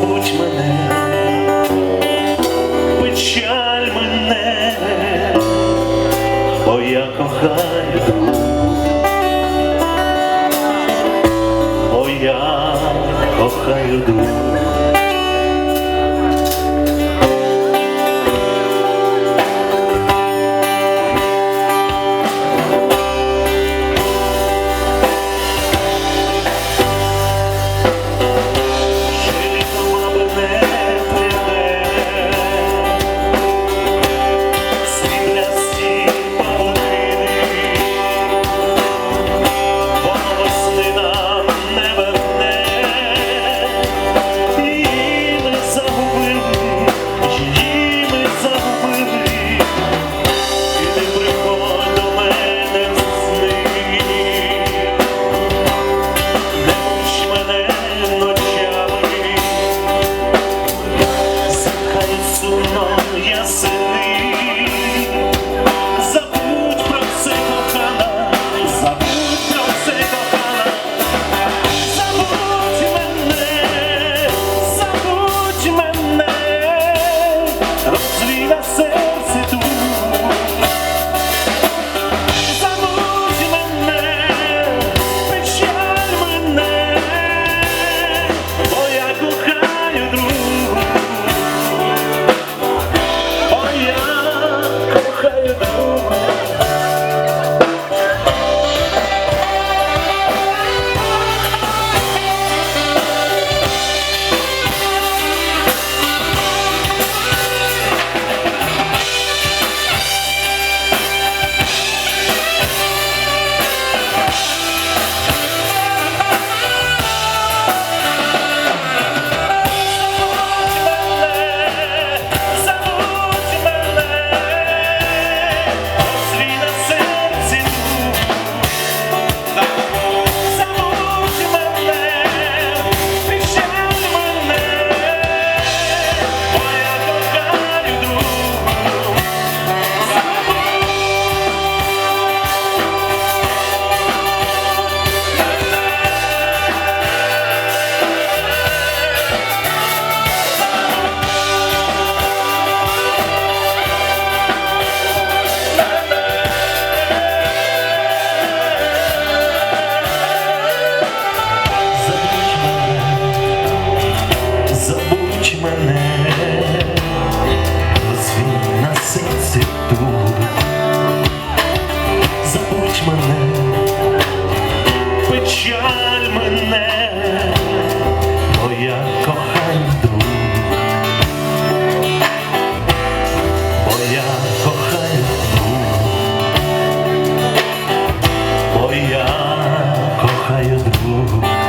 Забудь мене, Мучить мене, печаль мене, моя кохана друг, моя кохана друг, моя кохаю друг.